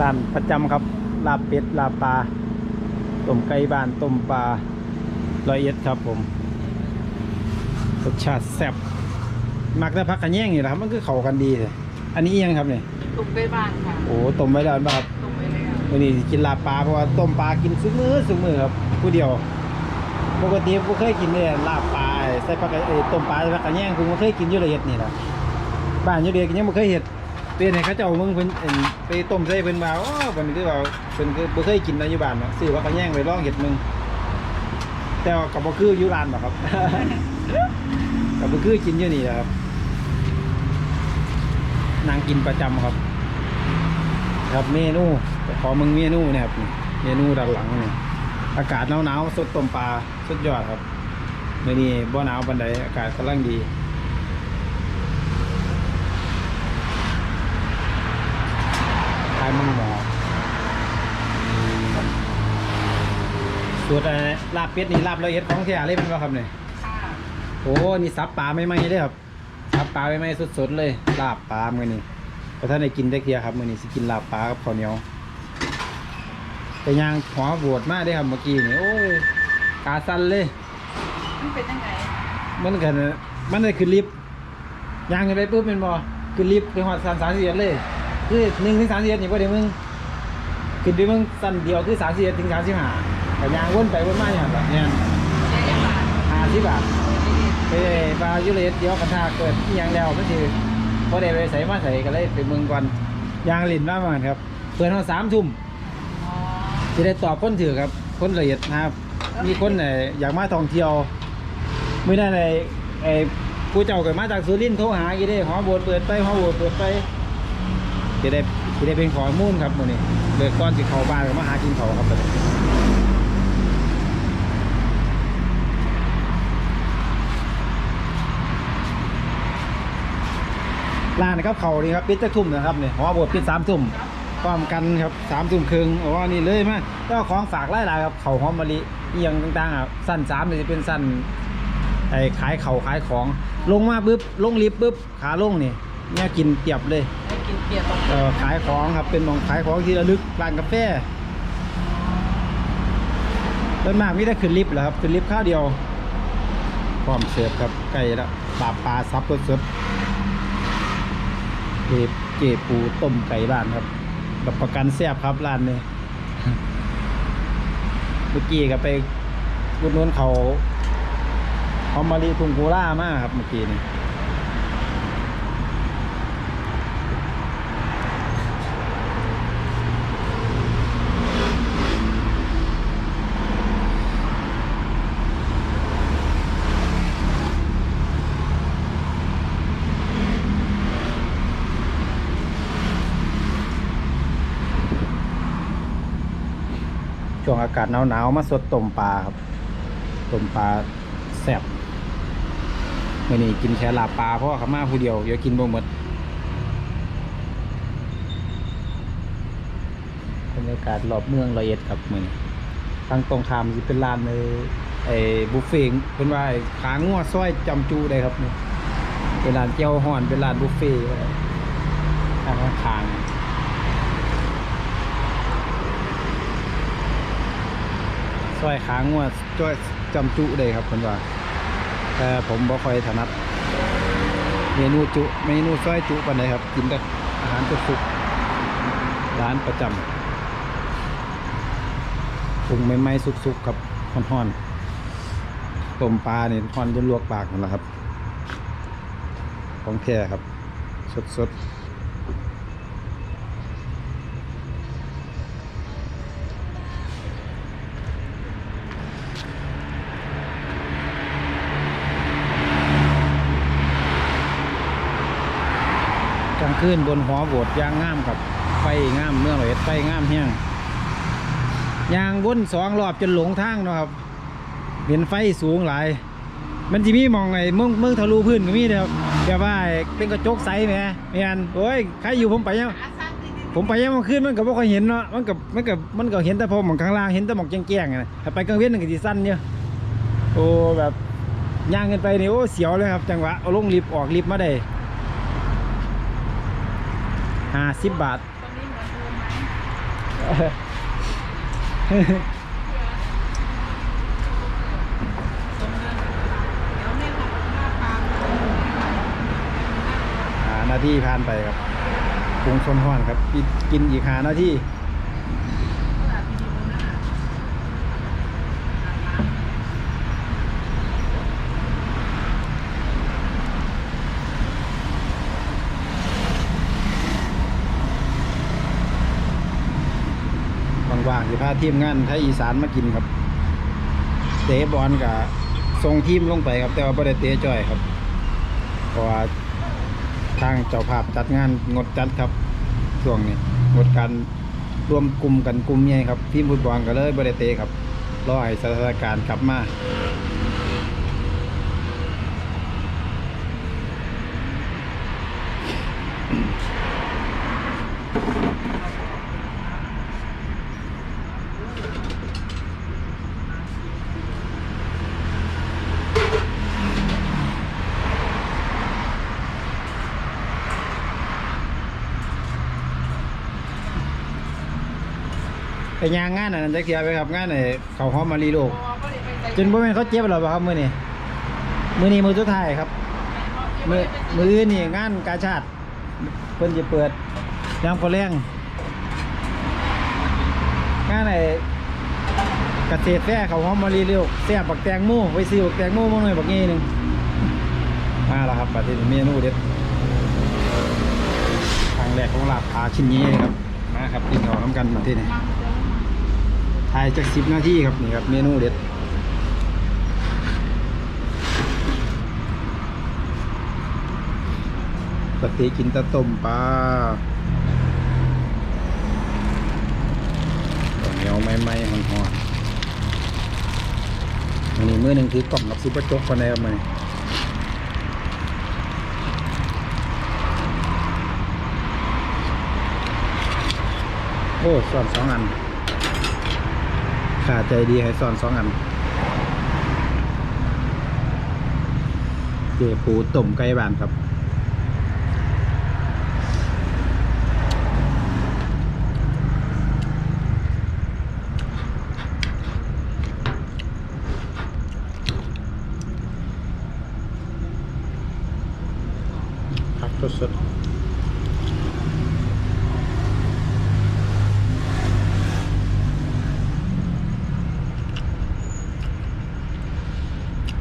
ร้านประจำครับ ลาบเป็ดลาบปลาต้มไก่บ้านต้มปลาร้อยเอ็ดครับผมรสชาติแซ่บมักแต่พักกันแย่งนี่แหละครับมันคือเข้ากันดีเลยอันนี้อิหยังครับเนี่ยตุ่มไปบ้านค่ะโอ้ต้มไว้แล้วป่ะครับตุ่มไปแล้ววันนี้สิกินลาบปลาเพราะว่าต้มปลากินซุมือซุมือครับผู้เดียว ปกติผมเคยกินเนี่ยลาบปลาใส่ปลากระเอ้ยต้มปลาใส่ปลากระแยงผมบ่เคยกินอยู่ละเอียดนี่แหละบ้านอยู่เดียวยังบ่เคยเห็ด เป็นให้เขาเจ้ามึงเพิ่นเอิ่นไปต้มใส่เพิ่นว่าอ๋อเพิ่นคือว่าเพิ่นคือบ่เคยกินนอยู่บ้านเนาะซื้อปลากระแย่งไปลองเห็ดมึงแต่ว่าก็บ่คืออยู่ร้านหรอกครับก็บ่คือกินอยู่นี่แหละครับนางกินประจำครับ ครับเมนูขอมึงเมนูเนี่ยครับเมนูด้านหลังเนี่ยอากาศหนาวๆสดต้มปลาสุดยอดครับมื่อนี้บ่หนาวปันใดอากาศกำลังดีทายมึงหมอ สูตรอะไรลาบเป็ดนี่ลาบละเอียดของแท้เลยเป็นว่าครับเนี่ยค่ะโอ้นี่ซับปลาไม่ไหมๆเลยครับซับปลาไม่ไหมสดๆเลยลาบปลามือนี่พอท่านได้กินได้เคียครับมือนี่สิกินลาบปลากับข้าวเหนียวแต่ยางหัวบวดมากได้อครับเมื่อกี้นี่โอ้ยกาสั้นเลย มันเป็นยังไงมันกันมันได้ขึ้นลิฟต์ยางกันไปปุ๊บเป็นบ่ขึ้นลิฟต์ไปหอดสันสามสิบเอ็ดเลยคือหนึ่งถึงสามสิบเอ็ดนี่พอเดี๋ยวมึงขึ้นไปมึงสั้นเดียวคือสามสิบเอ็ดถึงสามสิบห้า แต่ยางวนไปวนมาอย่างแบบเนี้ยเจ๊ยังบาทห้าสิบบาทไปปลายุเรศเดียวกระทาเกิดยังแล้วมันคือพอได้ไปใส่มาใส่ก็เลยไปเมืองก่อนยางลินมาเหมือนครับเปิดเขาสามทุ่มจะได้ตอบคนถือครับคนละเอียดนะครับ มีคนไหนอยากมาท่องเที่ยวมื่อนั้นไอ้ไอ้ผู้เจ้าเกิดมาจากสุรินทร์โทรหากี่ได้หอโบสเปิดไปหอโบสเปิดไปจะได้จะได้เป็นขอมูลครับมือนี้เลิกก่อนสิเขาบ้านก็มาหากินเขาครับบัดนี้ ร้านนะครับเขานี่ครับปิดจะทุ่มนะครับเนี่ยหอโบสถ์ปิดสามทุ่มพร้อมกันครับสามทุ่มครึ่งอ๋อนี่เลยมาแล้วของฝากหลายๆครับเขาวหอมมะลิอหยังต่างๆอะสั้นสามเนี่ยจะเป็นสั้นไอ้ขายเขาวขายของ ลงมาปุ๊บลงลิฟต์ปุ๊บขาลงนี่เนี่ยกินเปรียบเลยได้กินเปียกตรงเออขายของครับเป็นหมองขายของที่ระลึกร้านกาแฟต้นมากมีแต่ขึ้นลิฟต์เหรอครับขึ้นลิฟต์ข้าวเดียวพร้อมเสิร์ฟครับไก่ละปลาปลาซับสดๆ เจ็บเจปูต้มไก่บ้านครับแบบประกันแซ่บครับร้านนี้เมื่อกี้ก็ไปกุดหนุนเขาหอมมาลีทุ่งกุล่ามากครับเมื่อกี้นี่ ช่วงอากาศหนาวๆมาสดต้มปลาครับต้มปลาแซ่บมื่อนี้กินแค่ลาปลาเพราะว่าขามาผู้เดียวเดี๋ยวกินบ่หมดบรรยากาศรอบเมืองละเอียดครับมื่อนี้ทางตรงข้ามสิเป็นร้านเลยไอ้บุฟเฟ่เพิ่นว่าขางัวซอยจำจูได้ครับนี่เป็นร้านเจียวห่อนเป็นร้านบุฟเฟ่ทางข้าง ซอยขางวดจ้อยจำจุได้ครับคนว่าแต่ผมบ่ค่อยถนัด เมนูจุเมนูซอยจุปานใดครับ กินแต่อาหารสุกๆร้านประจำปรุงใหม่ๆสุกๆครับห่อนๆต้มปลาเนี่ยห่อนจนลวกปากนั่นแหละครับ ของแท้ครับ สดๆ กลางคืนบนหอโบสถ์ยางงามครับ ไฟงามเมืองเลยไฟงามเฮี้ยงยางวนสองรอบจนหลงทางนะครับเห็นไฟสูงหลาย มันจะมีมองไงเมืองเมืองทะลุพื้นก็มีเดียวแบบว่าเป็นกระจกใสแหมแม่นโอ้ยใครอยู่ผมไปยังอาซันดีผมไปยังมันขึ้นมันก็บ่ค่อยเห็นเนาะมันก็มันก็มันก็เห็นแต่พอมองข้างล่างเห็นแต่หมองแจ้งๆอะนะถ้าไปกลางเว้นมันก็สิสั้นเนี่ยโอ้แบบย่างกันไปนี่โอ้เสียวเลยครับ จังหวะเอาลงลิฟต์ออกลิฟต์มาได้ ห้าสิบบาทหมือาหน้าที่ผ่านไปครับปรุงส้นห้อนครับกินกินอีกหาหน้าที่ว่างๆจะ พาทีมงานไทยอีสานมากินครับ เตะบอลกับส่งทีมลงไปครับ แต่ว่าไม่ได้เตะจ่อยครับเพราะว่าทางเจ้าภาพจัดงานงดจัดครับช่วงนี้งดการรวมกลุ่มกันกลุ่มใหญ่ครับทีมฟุตบอลก็เลยบ่ได้เตะครับรอให้สถานการณ์กลับมา ไปยางงานอันนั้นจักเทียไปครับงานไอ้เขาหอมมารีโลกจนบ่แม่นเขาเจ็บหรอครับมื้อนี้มื้อนี้มื้อสุดท้ายครับมื้อมื้ออื่นนี่งานกาชาติเพิ่นจะเปิดยามพอแรงงานไอ้เกษตรแฟร์เขาหอมมารีโลกแซ่บบักแตงโมไปซื้อบักแตงโมมาหน่อยบักงี้หนึงมาแล้วครับบัดนี้เมนูเด็ดครั้งแรกของลาบปลาชิ้นนี้ครับมาครับกินข้าวน้ำกันมาที่นี่ ถ่ายจากสิบนาทีครับนี่ครับเมนูเด็ดปกติกินตะต้มปลาเหนียวไม่ไม่หอนหอนอันนี้มือหนึ่งถือกล่องกับซุปเปอร์โจ๊กคนใดเอามานี่โอ้สอนสองอัน ขาใจดีให้สอนสองอันเจปูต้มไก่บ้านครับผักสด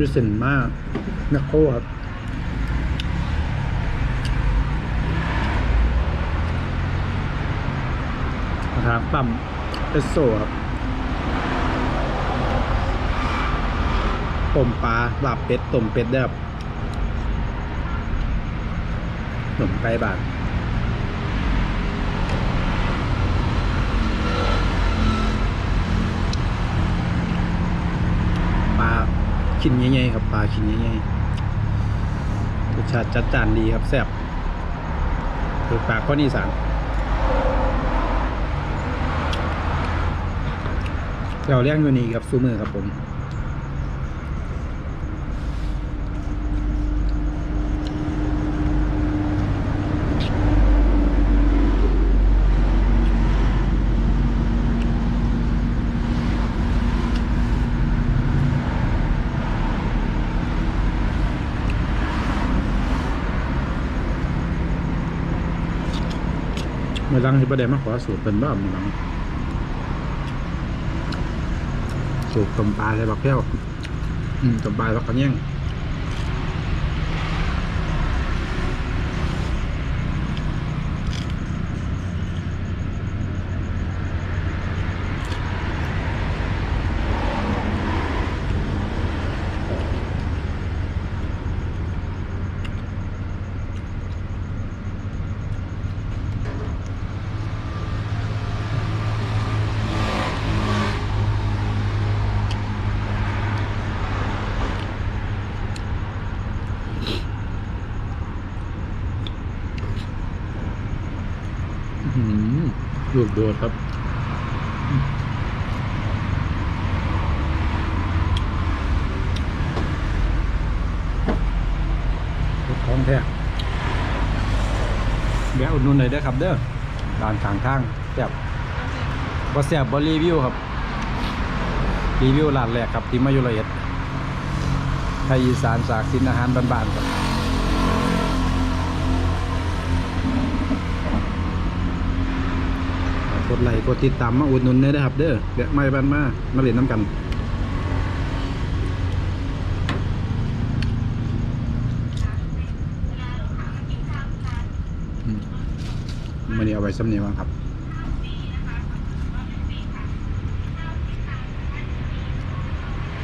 รู้สึกมากนักโคครับนะครับปั๊มเอสโซครับต้มปลาลาบเป็ดต้มเป็ดเด้อครับต้มไก่บาทปลา ชิ้นใหญ่ๆครับปลาชิ้นใหญ่ๆรสชาติจัดจานดีครับแซ่บคือปลาข้อนี้สานเราเลี้ยงอยู่นี่ครับซูมือครับผม เมื่อลังที่ประเดี๋ยวมาขอสูตรเป็นบ้าเมื่อรังสูตรตมปลาใส่บักแก้วอืมตมปลาบักกระเนียงอื้อหือ ลูกโดดครับท้องแท้แวะอุดหนุนหน่อยเด้อครับ เด้อร้านข้างทางแซ่บบ่แซ่บบ่รีวิวครับ รีวิวร้านแรกครับที่มาอยู่ละเอียดไทยอีสานสากสินอาหารบ้านๆครับ กดไลค์กดติดตามมาอุดหนุนได้นะครับ เด้อเดี๋ยวมาบ้านมามาเล่นน้ำกันมมันนี้เอาไว้ซ้ำเนียงครับ